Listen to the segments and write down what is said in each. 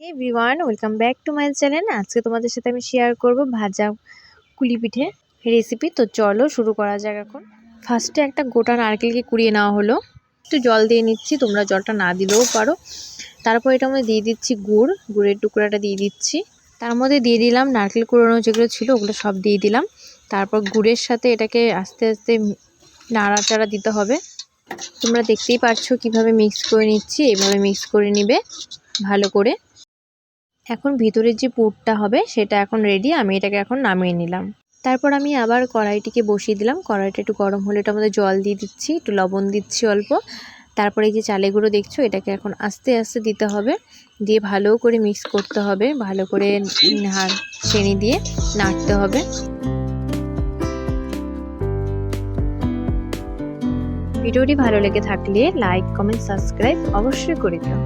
Everyone welcome back to my channel আজকে তোমাদের সাথে আমি শেয়ার করব ভাজা কুলি পিঠে রেসিপি তো চলো শুরু করা যাক এখন। ফার্স্টে একটা গোটা নারকেলকে কুড়িয়ে নেওয়া হলো। একটু জল দিয়ে নিচ্ছি, তোমরা জলটা না দিলেও পারো। তারপর এটা মধ্যে দিয়ে দিচ্ছি গুড়, গুড়ের টুকরাটা দিয়ে দিচ্ছি। তার মধ্যে দিয়ে দিলাম নারকেল কুড়ানো যেগুলো ছিল, ওগুলো সব দিয়ে দিলাম। তারপর গুড়ের সাথে এটাকে আস্তে আস্তে নাড়াচাড়া দিতে হবে। তোমরা দেখতেই পারছ কীভাবে মিক্স করে নিচ্ছি এইভাবে মিক্স করে নিবে ভালো করে। এখন ভিতরের যে পুরটা হবে, সেটা এখন রেডি আমি এটাকে এখন নামিয়ে নিলাম। তারপর আমি আবার কড়াইটিকে বসিয়ে দিলাম। কড়াইটা একটু গরম হলে এটার মধ্যে জল দিয়ে দিচ্ছি, একটু লবণ দিচ্ছি অল্প। তারপরে যে গুঁড়ো দেখছ, এটাকে এখন আস্তে আস্তে দিতে হবে। দিয়ে ভালো করে মিক্স করতে হবে, ভালো করে চেনি দিয়ে নাড়তে হবে। ভিডিওটি ভালো লেগে থাকলে লাইক কমেন্ট সাবস্ক্রাইব অবশ্যই করে দিও।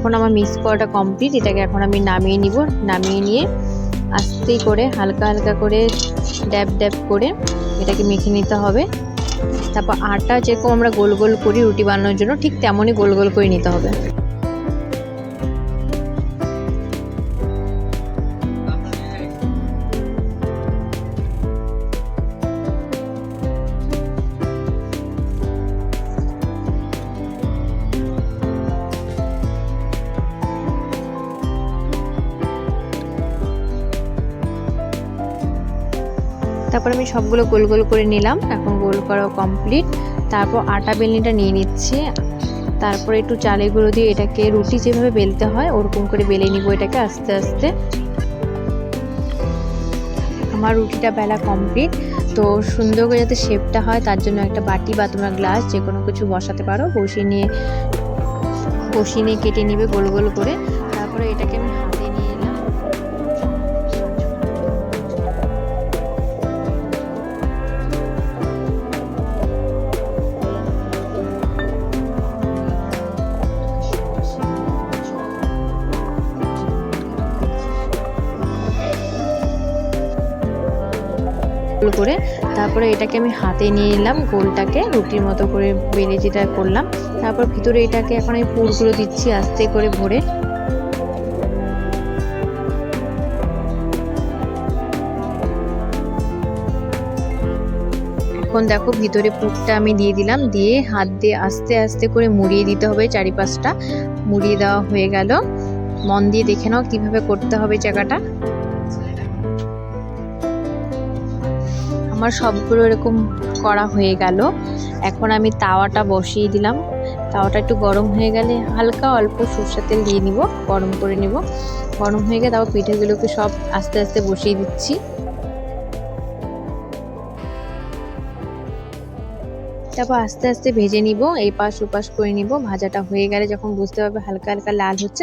এখন আমার মিক্স করাটা কমপ্লিট এটাকে এখন আমি নামিয়ে নিব, নামিয়ে নিয়ে আস্তে করে হালকা হালকা করে ড্যাব ড্যাব করে এটাকে মেখে নিতে হবে। তারপর আটা যেরকম আমরা গোল গোল করি রুটি বানানোর জন্য, ঠিক তেমনই গোল গোল করে নিতে হবে। তারপর আমি সবগুলো গোল গোল করে নিলাম। এখন গোল করা কমপ্লিট তারপর আটা বেলনিটা নিয়ে নিচ্ছি। তারপর একটু চালের গুঁড়ো দিয়ে এটাকে রুটি যেভাবে বেলতে হয়, ওরকম করে বেলে নিব এটাকে আস্তে আস্তে। আমার রুটিটা বেলা কমপ্লিট তো সুন্দর করে যাতে শেপটা হয়, তার জন্য একটা বাটি বা তোমরা গ্লাস যে কোনো কিছু বসাতে পারো, বসিয়ে নিয়ে বসিয়ে নিয়ে কেটে নিবে গোল গোল করে। তারপরে এটাকে আমি করে তারপরে এটাকে আমি হাতে নিয়ে নিলাম, গোলটাকে রুটির মতো করে বেলে যেটা করলাম। তারপর ভিতরে এটাকে এখন আমি পুরগুলো দিচ্ছি আস্তে করে ভরে। এখন দেখো ভিতরে পুরটা আমি দিয়ে দিলাম, দিয়ে হাত দিয়ে আস্তে আস্তে করে মুড়িয়ে দিতে হবে চারিপাশটা। মুড়িয়ে দেওয়া হয়ে গেল। মন দিয়ে দেখে নাও কীভাবে করতে হবে জায়গাটা আমার সবগুলো এরকম করা হয়ে গেল। এখন আমি তাওয়াটা বসিয়ে দিলাম। তাওয়াটা একটু গরম হয়ে গেলে হালকা অল্প সরষের তেল দিয়ে নিব, গরম করে নিব। গরম হয়ে গেলে তারপর পিঠেগুলোকে সব আস্তে আস্তে বসিয়ে দিচ্ছি। তারপর আস্তে আস্তে ভেজে নিব, এই পাশ ওপাশ করে নিব। ভাজাটা হয়ে গেলে যখন বুঝতে পারবে হালকা হালকা লাল হচ্ছে